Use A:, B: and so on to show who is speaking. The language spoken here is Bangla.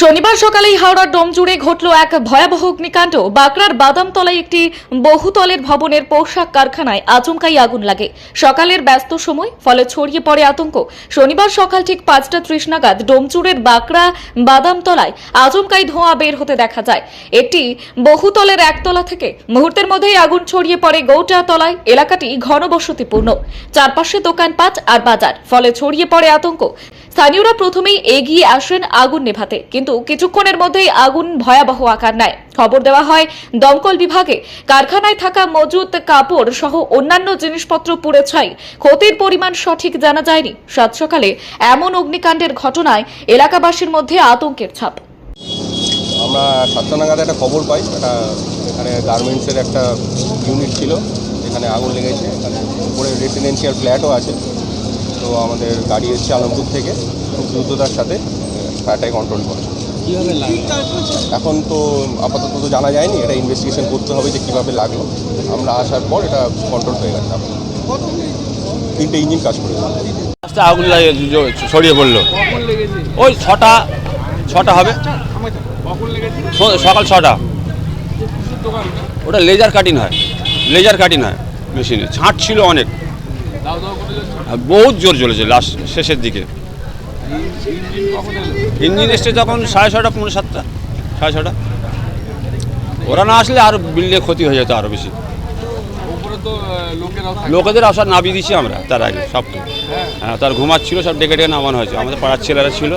A: শনিবার সকালেই হাওড়ার ডোমজুড়ে ঘটল এক ভয়াবহ অগ্নিকাণ্ড। বাঁকড়ার বাদামতলায় একটি বহুতলের ভবনের পোশাক কারখানায় আচমকাই আগুন লাগে। সকালের ব্যস্ত সময়, ফলে ছড়িয়ে পড়ে আতঙ্ক। শনিবার সকাল ঠিক পাঁচটা ত্রিশ নাগাদ ডোমচুরের বাঁকড়া বাদামতলায় আচমকাই ধোঁয়া বের হতে দেখা যায়। একটি বহুতলের একতলা থেকে মুহূর্তের মধ্যেই আগুন ছড়িয়ে পড়ে গৌটা তলায়। এলাকাটি ঘনবসতিপূর্ণ। চারপাশে দোকানপাট আর বাজার, ফলে ছড়িয়ে পড়ে আতঙ্ক। স্থানীয়রা প্রথমেই এগিয়ে আসেন আগুন নেভাতে কিন্তু কিছুক্ষণের মধ্যেই আগুন ভয়াবহ আকার নেয়। খবর দেওয়া হয়, দমকল বিভাগে কারখানায় থাকা মজুত কাপড় সহ অন্যান্য জিনিসপত্র পুড়ে ছাই। ক্ষতির পরিমাণ সঠিক জানা যায়নি। সাত সকালে এমন অগ্নিকাণ্ডের ঘটনায় এলাকাবাসীর মধ্যে আতঙ্কের ছাপ।
B: আমরা সাতটা একটা খবর পাই। একটা এখানে গার্মেন্টসের একটা ইউনিট ছিল এখানে আগুন লেগেছে। এখানে উপরে রেসিডেন্সিয়াল ফ্ল্যাটও আছে। তো আমাদের গাড়ি এসছে আলমপুর থেকে, খুব দ্রুততার সাথে ফায়ারটাকে কন্ট্রোল করে। এখন তো আপাতত তো জানা যায়নি এটা ইনভেস্টিগেশন করতে হবে যে কীভাবে লাগল। আমরা আসার পর এটা কন্ট্রোল হয়ে গেছে। তিনটে ইঞ্জিন কাজ করে
C: আস্তে আগুন লাগে ছড়িয়ে পড়ল। ওই ছটা ছটা হবে। সকাল ছটা। ওটা লেজার কাটিং হয়। লেজার কাটিং হয় মেশিনে ছাঁট ছিল অনেক। বহুত জোর চলেছে লাস্ট শেষের দিকে।
D: ইঞ্জিন
C: এসছে তখন সাড়ে ছটা পনেরো সাতটা সাড়ে ছটা ওরা না আসলে আর বিল্ডে ক্ষতি হয়ে যেত আরও বেশি। লোকেদের আসার নামিয়ে দিছি আমরা তার আগে সব হ্যাঁ তার ঘুমাচ্ছিল সব ডেকে ডেকে নামানো হয়েছে। আমাদের পাড়ার ছেলেরা ছিল।